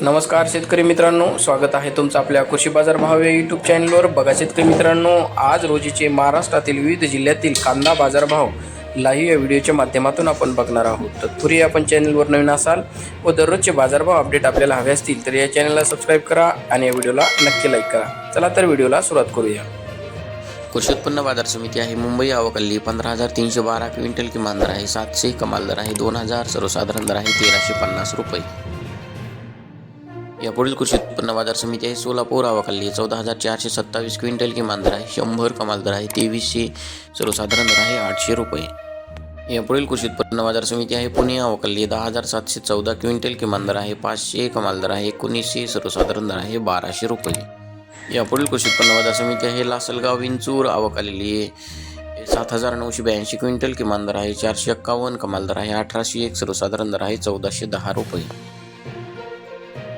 नमस्कार शेतकरी मित्रांनो स्वागत आहे तुमचं आपल्या कृषी बाजार भाव या यूट्यूब चॅनलवर बघा शेतकरी मित्रांनो आज रोजीचे महाराष्ट्रातील विविध जिल्ह्यातील कांदा बाजारभाव लाईव्ह या व्हिडिओच्या माध्यमातून आपण बघणार आहोत. तत्पूर्वी आपण चॅनलवर नवीन असाल व दररोजचे बाजारभाव अपडेट आपल्याला हवे असतील तर या चॅनलला सबस्क्राईब करा आणि या व्हिडिओला नक्की लाईक करा. चला तर व्हिडिओला सुरुवात करूया. कृषी उत्पन्न बाजार समिती आहे मुंबई आवकल्ली. पंधरा हजार तीनशे बारा क्विंटल किमान दर आहे. सातशे कमाल दर आहे. दोन हजार सर्वसाधारण दर आहे तेराशे पन्नास रुपये. यापुढील कृषी उत्पन्न बाजार समिती आहे. सोलापूर आवाखाली चौदा हजार चारशे सत्तावीस क्विंटल किमान दर आहे. शंभर कमाल दर आहे. तेवीसशे सर्वसाधारण दर आहे. आठशे रुपये. यापुढील कृषी उत्पन्न बाजार समिती आहे. पुणे आवाखाली दहा हजार सातशे चौदा क्विंटल किमान दर आहे. पाचशे कमाल दर आहे. एकोणीसशे सर्वसाधारण दर आहे. बाराशे रुपये. यापुढील कृषी उत्पन्न बाजार समिती आहे. लासलगाव विंचूर आवाखाली सात हजार नऊशे ब्याऐंशी क्विंटल किमान दर आहे. चारशे एक्कावन्न कमाल दर आहे. अठराशे एक सर्वसाधारण दर आहे. चौदाशे दहा रुपये.